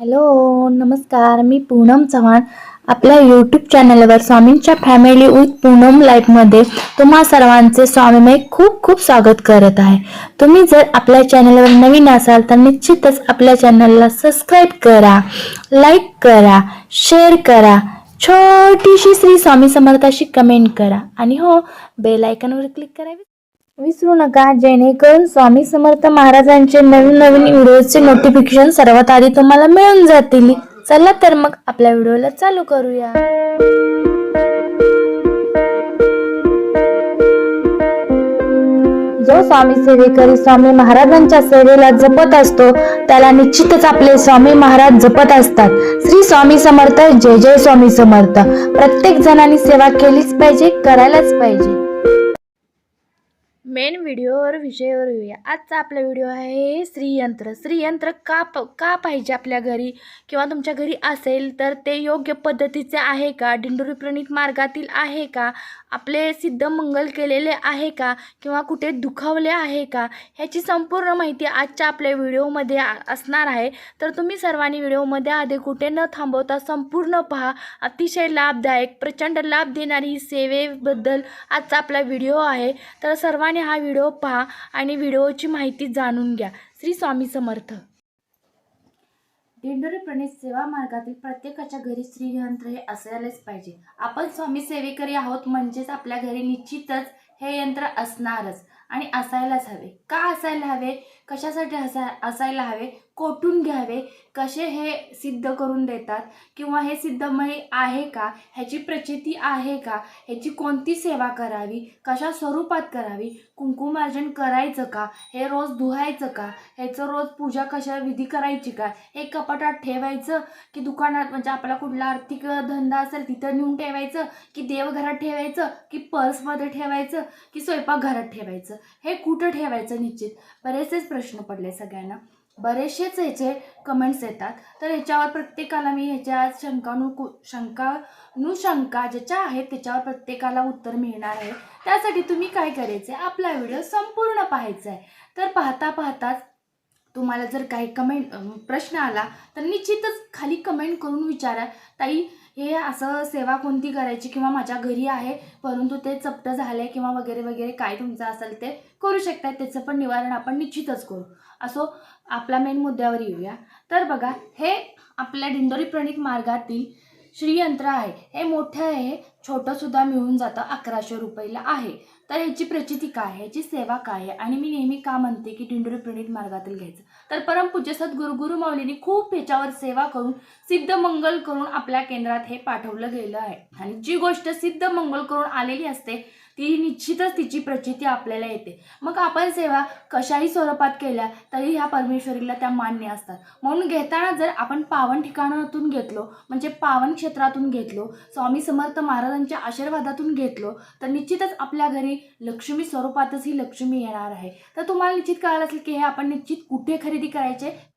Hello नमस्कार मी पूनम चव्हाण. आपल्या YouTube चॅनलवर स्वामींच्या फॅमिली विथ पूनम लाईफमध्ये तुम्हा सर्वांचे स्वामीमय खूप खूप स्वागत करत आहे. तुम्ही जर आपल्या चॅनलवर नवीन असाल तर निश्चितच आपल्या चॅनलला सबस्क्राईब करा लाईक करा शेअर करा. छोटीशी श्री स्वामी समर्थाशी कमेंट करा. आणि हो बेल आयकॉनवर क्लिक करावी. विसरू नका जेणेकरून स्वामी समर्थ महाराजांचे नवीन नवीन व्हिडिओचे नोटिफिकेशन सर्वात आधी तुम्हाला मिळून जातील. चला तर मग आपल्या व्हिडिओला चालू करूया. जो स्वामी सेवेकरी स्वामी महाराजांच्या सेवेला जपत असतो त्याला निश्चितच आपले स्वामी महाराज जपत असतात. श्री स्वामी समर्थ जय जय स्वामी समर्थ. प्रत्येक जणांनी सेवा केलीच पाहिजे करायलाच पाहिजे. मेन व्हिडिओवर विषयावर येऊया. आजचा आपला व्हिडिओ आहे श्रीयंत्र. श्रीयंत्र का प का पाहिजे आपल्या घरी? किंवा तुमच्या घरी असेल तर ते योग्य पद्धतीचे आहे का? दिंडोरी प्रणित मार्गातील आहे का? आपले सिद्ध मंगल केलेले आहे का? किंवा कुठे दुखावले आहे का? ह्याची संपूर्ण माहिती आजच्या आपल्या व्हिडिओमध्ये असणार आहे. तर तुम्ही सर्वांनी व्हिडिओमध्ये आधी कुठे न थांबवता संपूर्ण पहा. अतिशय लाभदायक प्रचंड लाभ देणारी सेवेबद्दल आजचा आपला व्हिडिओ आहे. तर सर्वांनी हा व्हिडिओ पहा आणि व्हिडिओची माहिती जाणून घ्या. श्री स्वामी समर्थ. दिंडोरी प्रणित सेवा मार्गातील प्रत्येकाच्या घरी श्रीयंत्र हे असायलाच पाहिजे. आपण स्वामी सेवेकरी आहोत म्हणजेच आपल्या घरी निश्चितच हे यंत्र असणारच आणि असायलाच हवे. का असायला हवे? कशासाठी असा असायला हवे? कोठून घ्यावे? कसे हे सिद्ध करून देतात? किंवा हे सिद्धमय आहे का? ह्याची प्रचिती आहे का? ह्याची कोणती सेवा करावी? कशा स्वरूपात करावी? कुंकुमार्जन करायचं का? हे रोज धुवायचं का? ह्याचं रोज पूजा कशा विधी करायची का? हे कपाटात ठेवायचं? की दुकानात म्हणजे आपला कुठला आर्थिक धंदा असेल तिथं नेऊन ठेवायचं? की देवघरात ठेवायचं? की पर्समध्ये ठेवायचं? की स्वयंपाकघरात ठेवायचं? हे कुठं ठेवायचं निश्चित? बरेचसेच प्रश्न पडले सगळ्यांना. बरेचसेच ह्याचे कमेंट्स येतात. तर ह्याच्यावर प्रत्येकाला मी ह्याच्या शंकानु शंकानुशंका ज्याच्या आहेत त्याच्यावर प्रत्येकाला उत्तर मिळणार आहे. त्यासाठी तुम्ही काय करायचं आहे? आपला व्हिडिओ संपूर्ण पाहायचा आहे. तर पाहता पाहताच तुम्हाला जर काही कमेंट प्रश्न आला तर निश्चितच खाली कमेंट करून विचारा. ताई हे असं सेवा कोणती करायची किंवा माझ्या घरी आहे परंतु ते चपटं झालं किंवा वगैरे वगैरे काय तुमचं असेल ते करू शकतात त्याचं पण निवारण आपण निश्चितच करू. असो आपला मेन मुद्द्यावर येऊया. तर बघा हे आपल्या दिंडोरी प्रणित मार्गातील श्रीयंत्र आहे. हे मोठं आहे छोटंसुद्धा मिळून जातं अकराशे रुपयाला आहे. तर ह्याची प्रचिती काय आहे? ह्याची सेवा काय आहे? आणि मी नेहमी का म्हणते की दिंडोरी प्रणित मार्गातील घ्यायचं? तर परमपूज्य सद्गुरू गुरु माऊलींनी खूप ह्याच्यावर सेवा करून सिद्ध मंगल करून आपल्या केंद्रात हे पाठवलं गेलं आहे. आणि जी गोष्ट सिद्ध मंगल करून आलेली असते ती निश्चितच तिची प्रचिती आपल्याला येते. मग आपण सेवा कशाही स्वरूपात केल्या तरी ह्या परमेश्वरीला त्या मान्य असतात. म्हणून घेताना जर आपण पावन ठिकाणातून घेतलो म्हणजे पावन क्षेत्रातून घेतलो स्वामी समर्थ महाराजांच्या आशीर्वादातून घेतलो तर निश्चितच आपल्या घरी लक्ष्मी स्वरूपातच ही लक्ष्मी येणार आहे. तर तुम्हाला निश्चित कळालं असेल की हे आपण निश्चित कुठे खरेदी करायचे?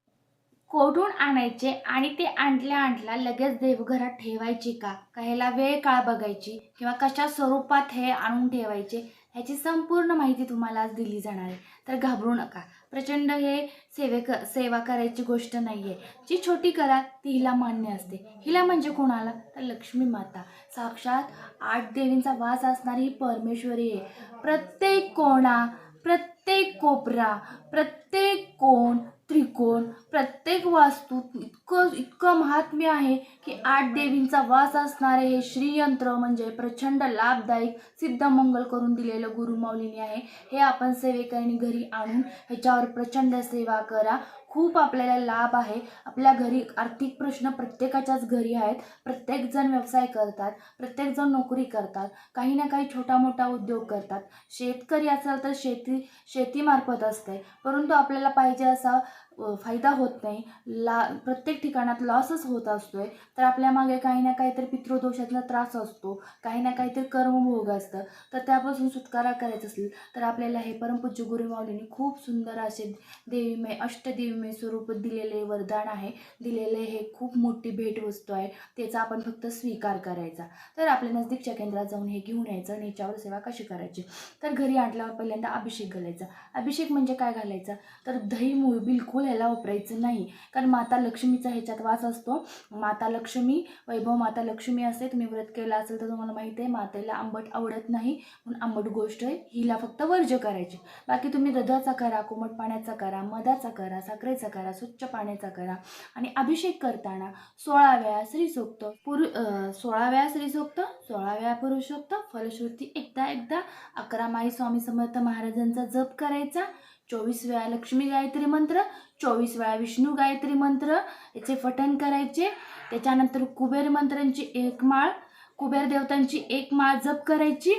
कोठून आणायचे आणि ते आणल्या आणल्या लगेच देवघरात ठेवायचे का? का वेळ काळ बघायची किंवा कशा स्वरूपात हे आणून ठेवायचे ह्याची संपूर्ण माहिती तुम्हाला आज दिली जाणार आहे. तर घाबरू नका. प्रचंड हे सेवे क सेवा करायची गोष्ट नाही आहे जी छोटी करा ती हिला मान्य असते. हिला म्हणजे कोणाला? तर लक्ष्मी माता. साक्षात आठ देवींचा वास असणारी ही परमेश्वरी आहे. प्रत्येक कोणा प्रत्येक कोपरा प्रत्येक कोण त्रिकोण प्रत्येक वास्तूत इतकं इतकं महात्म्य आहे की आठ देवींचा वास असणारे हे श्रीयंत्र म्हणजे प्रचंड लाभदायक सिद्धमंगल करून दिलेलं गुरुमाऊलीने आहे. हे आपण सेवेकरणी घरी आणून ह्याच्यावर प्रचंड सेवा करा. खूप आपल्याला लाभ आहे. आपल्या घरी आर्थिक प्रश्न प्रत्येकाच्याच घरी आहेत. प्रत्येकजण व्यवसाय करतात. प्रत्येकजण नोकरी करतात. काही ना काही छोटा मोठा उद्योग करतात. शेतकरी असेल तर शेती शेतीमार्फत असते. परंतु आपल्याला पाहिजे असा फायदा होत नाही. ला प्रत्येक ठिकाणात लॉसच होत असतोय. तर आपल्या मागे काही ना काहीतरी पितृदोषातला त्रास असतो. काही ना काहीतरी कर्मभोग असतं. तर त्यापासून सुटकारा करायचा असेल तर आपल्याला हे परमपूज्य गुरुमाऊलींनी खूप सुंदर असे देवीमय अष्टदेवीमय स्वरूप दिलेले वरदान आहे. दिलेले हे खूप मोठी भेटवस्तू आहे. त्याचा आपण फक्त स्वीकार करायचा. तर आपल्या नजदीकच्या केंद्रात जाऊन हे घेऊन यायचं आणि याच्यावर सेवा कशी करायची? तर घरी आणल्यावर पहिल्यांदा अभिषेक घालायचा. अभिषेक म्हणजे काय घालायचा? तर दही मूळ बिलकुल ह्याला वापरायचं नाही. कारण माता लक्ष्मीचा ह्याच्यात वास असतो. माता लक्ष्मी वैभव माता लक्ष्मी असते तुम्ही व्रत केला असेल तर तुम्हाला माहिती आहे मातेला आंबट आवडत नाही. म्हणून आंबट गोष्ट आहे हिला फक्त वर्ज करायची. बाकी तुम्ही दुधाचा करा कोमट पाण्याचा करा मधाचा करा साखरेचा करा स्वच्छ पाण्याचा करा. आणि अभिषेक करताना सोळा वेळा श्रीसोक्त पुरु सोळाव्या सोळा वेळा श्रीसोक्त सोळा वेळा पुरुषोक्त फलश्रुती एकदा एकदा अकरा माई स्वामी समर्थ महाराजांचा जप करायचा. चोवीस वेळा लक्ष्मी गायत्री मंत्र चोवीस वेळा विष्णू गायत्री मंत्र याचे पठण करायचे. त्याच्यानंतर कुबेर मंत्रांची एक माळ कुबेर देवतांची एक माळ जप करायची.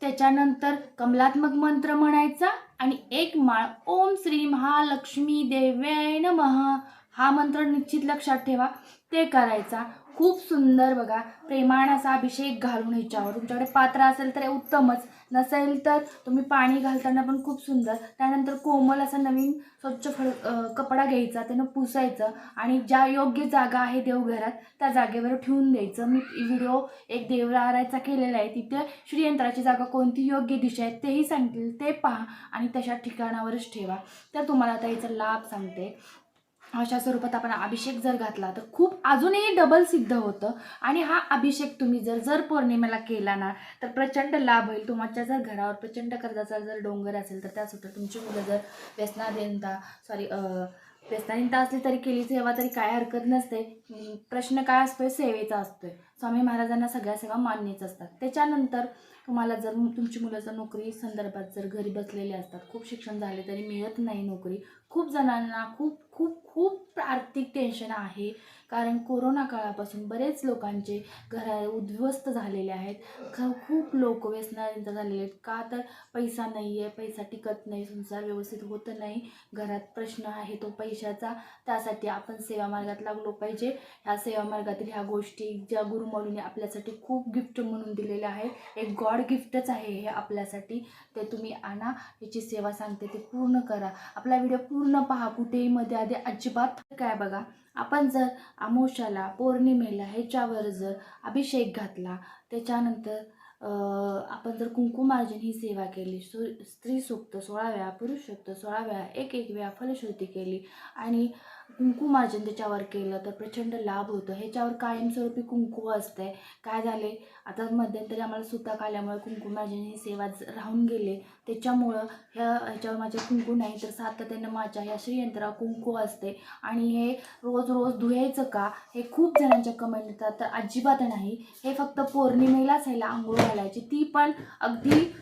त्याच्यानंतर कमलात्मक मंत्र म्हणायचा आणि एक माळ ओम श्री महालक्ष्मी देव्याय नमः. हा मंत्र निश्चित लक्षात ठेवा. ते करायचा. खूप सुंदर बघा प्रेमाणाचा असा अभिषेक घालून याच्यावर तुमच्याकडे पात्र असेल तर उत्तमच. नसेल तर तुम्ही पाणी घालताना पण खूप सुंदर. त्यानंतर कोमल असा नवीन स्वच्छ फळ कपडा घ्यायचा त्यानं पुसायचं आणि ज्या योग्य जागा आहे देवघरात त्या जागेवर ठेवून द्यायचं. मी व्हिडिओ एक देवरारायचा केलेला आहे. तिथे श्रीयंत्राची जागा कोणती योग्य दिशा आहे तेही सांगतील ते पहा आणि तशा ठिकाणावरच ठेवा. तर तुम्हाला आता याचा लाभ सांगते. अशा स्वरूपात आपण अभिषेक जर घातला तर खूप अजूनही डबल सिद्ध होतं. आणि हा अभिषेक तुम्ही जर जर पौर्णिमेला केला ना तर प्रचंड लाभ होईल. तुमच्या जर घरावर प्रचंड कर्जाचा जर डोंगर असेल तर त्यासुद्धा तुमची मुलं जर व्यसनाधीनता सॉरी व्यसनाधीनता असली तरी केली सेवा तरी काय हरकत नसते. प्रश्न काय असतोय? सेवेचा असतोय. स्वामी महाराजांना सगळ्या सेवा मान्यच असतात. त्याच्यानंतर तुम्हाला जर तुमची मुलं जर नोकरी संदर्भात जर घरी बसलेले असतात खूप शिक्षण झाले तरी मिळत नाही नोकरी. खूप जणांना खूप खूप खूप आर्थिक टेन्शन आहे. कारण कोरोना काळापासून बरेच लोकांचे घरा उद्ध्वस्त झालेले आहेत. ख खूप लोक व्यसनांत झालेले आहेत. का तर पैसा नाही आहे पैसा टिकत नाही संसार व्यवस्थित होत नाही. घरात प्रश्न आहे तो पैशाचा. त्यासाठी आपण सेवा मार्गात लागलो पाहिजे. ह्या सेवा मार्गातील ह्या गोष्टी ज्या गुरुमौलीने आपल्यासाठी खूप गिफ्ट म्हणून दिलेल्या आहेत एक गॉड गिफ्टच आहे हे आपल्यासाठी. ते तुम्ही आणा याची सेवा सांगते ते पूर्ण करा. आपला व्हिडिओ पूर्ण पहा कुठेही मध्ये आधी अजिबात काय बघा. आपण जर आमोशाला पौर्णिमेला ह्याच्यावर जर अभिषेक घातला त्याच्यानंतर आपण जर कुंकुमार्जन ही सेवा केली सु स्त्री सूक्त सोळा वेळा पुरुष सूक्त सोळा वेळा एक एक वेळा फलश्रुती केली आणि कुंकुमार्जन त्याच्यावर केलं तर प्रचंड लाभ होतो. ह्याच्यावर कायमस्वरूपी कुंकू असते काय झाले आता मध्यंतरी आम्हाला सुताक आल्यामुळे कुंकुमार्जन ही सेवा राहून गेले. त्याच्यामुळं ह्या ह्याच्यावर माझे कुंकू नाही तर सातत्यानं माझ्या ह्या श्रीयंत्रावर कुंकू असते. आणि हे रोज रोज धुयायचं का? हे खूप जणांच्या कमेंट येतात. तर अजिबात नाही. हे फक्त पौर्णिमेलाच ह्याला आंघोळ घालायची. ती पण अगदी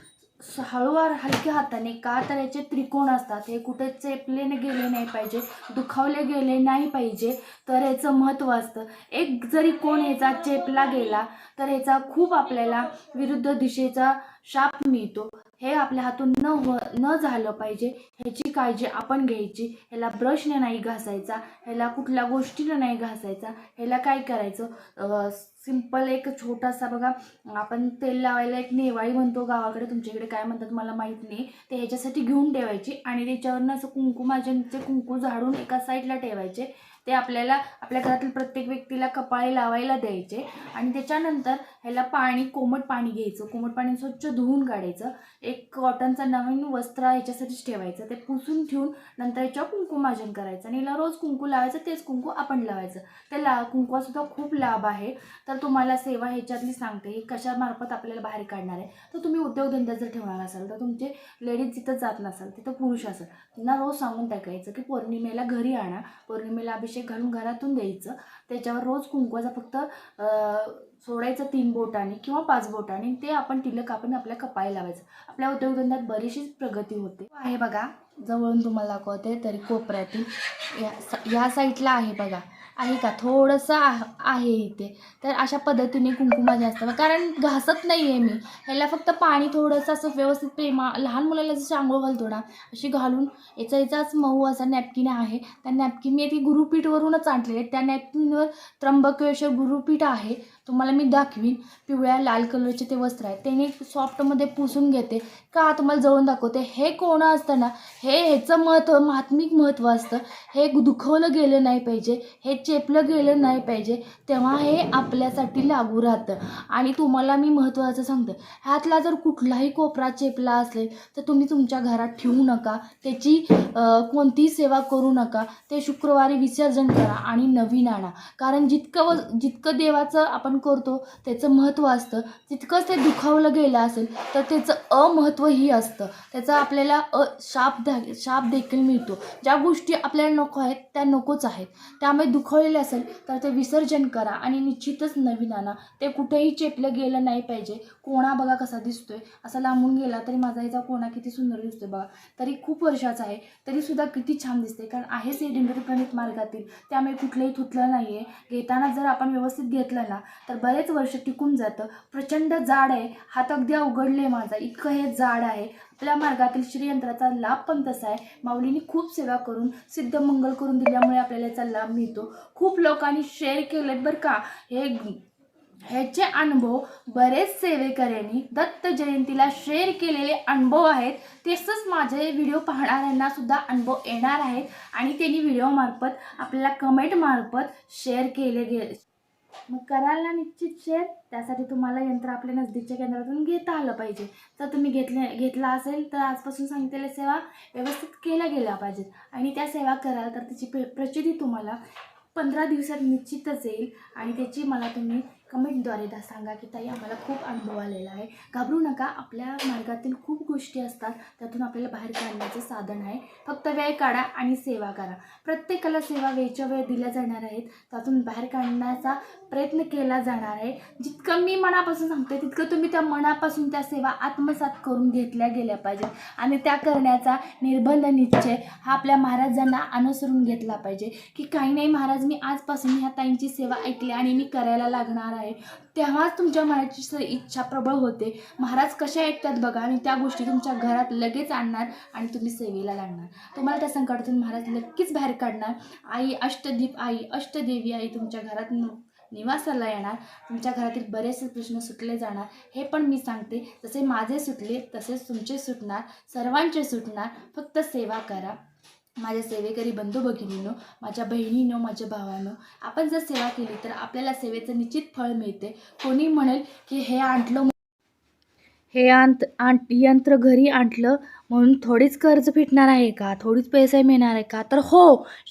हळूवार हलक्या हाताने का तर याचे त्रिकोण असतात. हे कुठे चेपलेने गेले नाही पाहिजे दुखावले गेले नाही पाहिजे तर याचं महत्त्व असतं. एक जरी कोण याचा चेपला गेला तर ह्याचा खूप आपल्याला विरुद्ध दिशेचा शाप मिळतो. हे आपल्या हातून न हो न झालं पाहिजे ह्याची काळजी आपण घ्यायची. ह्याला ब्रशने नाही घासायचा ह्याला कुठल्या गोष्टीला नाही घासायचा ह्याला काय करायचं? सिंपल एक छोटासा बघा आपण तेल लावायला एक नेवाळी म्हणतो गावाकडे तुमच्याकडे काय म्हणतात मला माहीत नाही. ते ह्याच्यासाठी घेऊन ठेवायची आणि त्याच्यावरनं असं कुंकुमाजनचे कुंकू झाडून एका साईडला ठेवायचे. ते आपल्याला आपल्या घरातील प्रत्येक व्यक्तीला कपाळे लावायला द्यायचे आणि त्याच्यानंतर ह्याला पाणी कोमट पाणी घ्यायचं. कोमट पाणी स्वच्छ धुवून काढायचं. एक कॉटनचा नवीन वस्त्र ह्याच्यासाठीच ठेवायचं. ते पुसून ठेवून नंतर याच्यावर कुंकुमार्जन करायचं आणि याला रोज कुंकू लावायचं तेच कुंकू आपण लावायचं. त्या ला कुंकवासुद्धा खूप लाभ आहे. तर तुम्हाला सेवा ह्याच्यातली सांगते ही कशामार्फत आपल्याला बाहेर काढणार आहे. तर तुम्ही उद्योगधंदा जर ठेवणार असाल तर तुमचे लेडीज जिथं जात नसाल तिथं पुरुष असेल त्यांना रोज सांगून टाकायचं की पौर्णिमेला घरी आणा. पौर्णिमेला अभिषेक घालून घरातून द्यायचं. त्याच्यावर रोज कुंकवाचा फक्त सोडायचं तीन बोटाने किंवा पाच बोटाने ते आपण तिलक आपण आपल्या कपाळी लावायचं. आपल्या उद्योगधंद्यात बरीचशीच प्रगती होते. आहे बघा जवळून तुम्हाला दाखवते तरी कोपऱ्यातील या या साईडला आहे बघा. आहे का? थोडंसं आह- आहे इथे. तर अशा पद्धतीने कुंकुमाचे असतं कारण घासत नाही आहे मी. ह्याला फक्त पाणी थोडंसं असं व्यवस्थित प्रेमा लहान मुलाला जसं आंघोळ घालतो ना अशी घालून याचा याचाच मऊ असा नॅपकिन आहे. त्या नॅपकिन मी ती गुरुपीठवरूनच आणलेले. आहे त्या नॅपकिनवर त्र्यंबकेश्वर गुरुपीठ आहे. तुम्हाला मी दाखवीन. पिवळ्या लाल कलरचे ते वस्त्र आहे त्याने सॉफ्टमध्ये पुसून घेते. का तुम्हाला जवळून दाखवते? हे कोण असतं ना? हे ह्याचं महत्त्व महात्मिक महत्त्व असतं. हे दुखवलं गेलं नाही पाहिजे. हे चेपलं गेलं नाही पाहिजे तेव्हा हे आपल्यासाठी लागू राहतं. आणि तुम्हाला मी महत्त्वाचं सांगते ह्यातला जर कुठलाही कोपरा चेपला असेल तर तुम्ही तुमच्या घरात ठेवू नका. त्याची कोणतीही सेवा करू नका. ते शुक्रवारी विसर्जन करा आणि नवीन आणा. कारण जितकं व जितकं देवाचं आपण करतो त्याचं महत्त्व असतं. तितकंच ते दुखावलं गेलं असेल तर त्याचं अमहत्त्वही असतं. त्याचा आपल्याला अ शाप द्या शाप देखील मिळतो. ज्या गोष्टी आपल्याला नको आहेत त्या नकोच आहेत. त्यामुळे दुखावलेले असेल तर ते विसर्जन करा. आणि निश्चितच नवीन आणा. ते कुठेही चेपलं गेलं नाही पाहिजे. कोणा बघा कसा दिसतोय. असा लांबून गेला तरी माझा हिचा कोणा किती सुंदर दिसतोय बघा. तरी खूप वर्षाचा आहे. तरीसुद्धा किती छान दिसते कारण आहेच हे दिंडोरी मार्गातील. त्यामुळे कुठलंही थुतलं नाही आहे घेताना जर आपण व्यवस्थित घेतलं ना तर बरेच वर्ष टिकून जातं. प्रचंड जाड आहे. हात अगदी अवघडले माझा. इतकं हे जाड आहे. आपल्या मार्गातील श्रीयंत्राचा लाभ पण तसा आहे. माऊलीने खूप सेवा करून सिद्ध मंगल करून दिल्यामुळे आपल्याला याचा लाभ मिळतो. खूप लोकांनी शेअर केलेत बरं का. हे ह्याचे अनुभव बरेच सेवेकऱ्यांनी दत्त जयंतीला शेअर केलेले अनुभव आहेत. तसंच माझे व्हिडिओ पाहणाऱ्यांना सुद्धा अनुभव येणार आहेत. आणि त्यांनी व्हिडिओमार्फत आपल्याला कमेंटमार्फत शेअर केले गेले. मग कराल ना निश्चित शेअर त्यासाठी तुम्हाला यंत्र आपल्या नजदीकच्या केंद्रातून घेता आलं पाहिजे. तर तुम्ही घेतले घेतला असेल तर आजपासून सांगितलेल्या सेवा व्यवस्थित केल्या गेल्या पाहिजेत. आणि त्या सेवा कराल तर त्याची प्र प्रचिती तुम्हाला पंधरा दिवसात निश्चितच येईल. आणि त्याची मला तुम्ही कमेंटद्वारे दा सांगा की ताई आम्हाला खूप अनुभव आलेला आहे. घाबरू नका आपल्या मार्गातील खूप गोष्टी असतात त्यातून आपल्याला बाहेर काढण्याचं साधन आहे. फक्त वेळ काढा आणि सेवा करा. प्रत्येकाला सेवा वेळच्या वेळ दिल्या जाणार आहेत त्यातून बाहेर काढण्याचा प्रयत्न केला जाणार आहे. जितकं मी मनापासून सांगते तितकं तुम्ही त्या मनापासून त्या सेवा आत्मसात करून घेतल्या गेल्या पाहिजेत. आणि त्या करण्याचा निर्बंध निश्चय हा आपल्या महाराजांना अनुसरून घेतला पाहिजे. की काही नाही महाराज मी आजपासून ह्या ताईंची सेवा ऐकली आणि मी करायला लागणार आहे. आहे. तेव्हाच तुमच्या मनाची इच्छा प्रबळ होते. महाराज कशा ऐकतात बघा आणि त्या गोष्टी तुमच्या घरात लगेच आणणार आणि तुम्ही सेवेला लागणार. तुम्हाला त्या संकटातून महाराज नक्कीच बाहेर काढणार. आई अष्टदीप आई अष्टदेवी आई तुमच्या घरात निवासाला येणार. तुमच्या घरातील बरेचसे प्रश्न सुटले जाणार. हे पण मी सांगते. जसे माझे सुटले तसेच तुमचे सुटणार. सर्वांचे सुटणार. फक्त सेवा करा. माझ्या सेवेकरी बंधू भगिनीनो माझ्या बहिणीनो माझ्या भावानो आपण जर सेवा केली तर आपल्याला सेवेचं निश्चित फळ मिळते. कोणी म्हणेल की हे आणलं हे आंत आण यंत्र घरी आणलं म्हणून थोडीच कर्ज फिटणार आहे का? थोडीच पैसे मिळणार आहे का? तर हो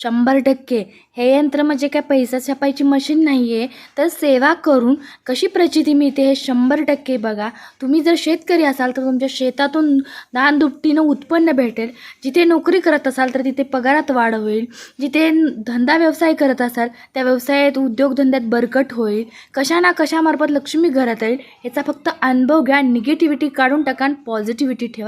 शंभर टक्के. हे यंत्र म्हणजे काय? पैसा छापायची मशीन नाही आहे तर सेवा करून कशी प्रचिती मिळते हे शंभर टक्के बघा. तुम्ही जर शेतकरी असाल तर तुमच्या शेतातून दान दुपटीनं उत्पन्न भेटेल. जिथे नोकरी करत असाल तर तिथे पगारात वाढ होईल. जिथे धंदा व्यवसाय करत असाल त्या व्यवसायात उद्योगधंद्यात बरकट होईल. कशा ना कशामार्फत लक्ष्मी घरात येईल ह्याचा फक्त अनुभव घ्या. निगेटिव्हिटी काढून टाका पॉझिटिव्हिटी ठेवा.